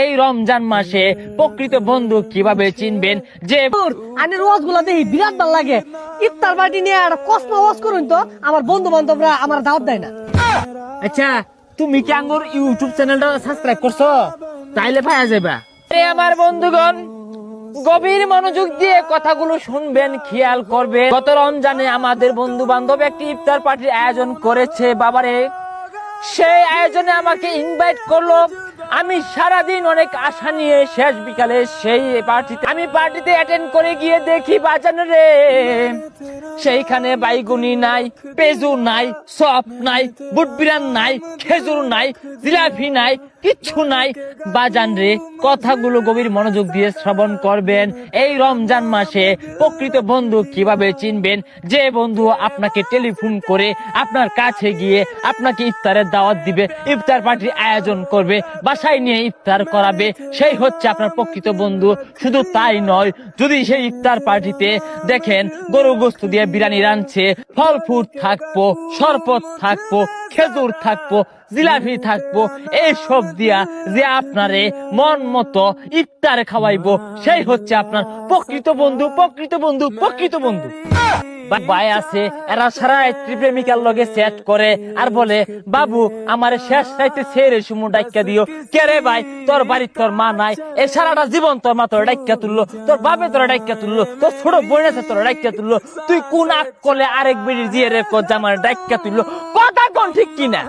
এই রমজান মাসে প্রকৃত বন্ধু কীভাবে চিনবেন? যে রোজগুলা দেখি বিরাট ভালো লাগে। ইফতার পার্টি নিয়ে আর কসমা ওয়াজ করুন তো আমার বন্ধু বান্ধবরা আমার দাওয়াত দেয় না। আচ্ছা তুমি কি আঙ্গুর ইউটিউব চ্যানেলটা সাবস্ক্রাইব করছ? তাইলে পাওয়া যাবে আমার বন্ধুগণ গভীর মনোযোগ দিয়ে কথাগুলো শুনবেন খেয়াল করবেন। গত রমজানে আমাদের বন্ধু বান্ধব একটি ইফতার পার্টির আয়োজন করেছে বাবারে। সেই আয়োজনে আমাকে ইনভাইট করল। আমি সারাদিন অনেক আশা নিয়ে শেষ বিকালে সেই পার্টিতে আমি পার্টিতে অ্যাটেন্ড করে গিয়ে দেখি বাজানো রে। সেইখানে বাইগুনি নাই, পেজু নাই সফ নাই বুটবিরান নাই, খেজুর নাই, জিলাপি নাই কিচ্ছু নাই। বাজান রে, কথাগুলো গভীর মনোযোগ দিয়ে শ্রবণ করবেন। এই রমজান মাসে প্রকৃত বন্ধু কীভাবে চিনবেন? যে বন্ধু আপনাকে টেলিফোন করে আপনার কাছে গিয়ে আপনাকে ইফতারের দাওয়াত দিবে, ইফতার পার্টির আয়োজন করবে, বাসায় নিয়ে ইফতার করাবে, সেই হচ্ছে আপনার প্রকৃত বন্ধু। শুধু তাই নয়, যদি সেই ইফতার পার্টিতে দেখেন গরু গোস্ত দিয়ে বিরিয়ানি রাঁধছে ফল ফুড থাকব, শরবত থাকব খেজুর থাকব, জিলাপি থাকব, এইসব দিয়া যে আপনারে মন মতো ইফতার খাওয়াইবো, সেই হচ্ছে আপনার প্রকৃত বন্ধু প্রকৃত বন্ধু প্রকৃত বন্ধু। ভাই আছে, এরা সারা প্রেমিকার লগে সেট করে আর বলে, বাবু, আমার শেষ রাইতে ছেড়ে সুমু ডাইকা দিও। কে রে ভাই? তোর বাড়ির তোর মা নাই। এ সারাটা জীবন তোর মা তোর ডাইকা তুললো। তোর বাপে তোর ডাইকা তুললো। তোর ছোট বোন আছে তোর ডাইকা তুললো। তুই কোন আক করলে আরেক বেরিয়ে দিয়ে রে জামার ডাইকা তুললো? কথা ঠিক কিনা?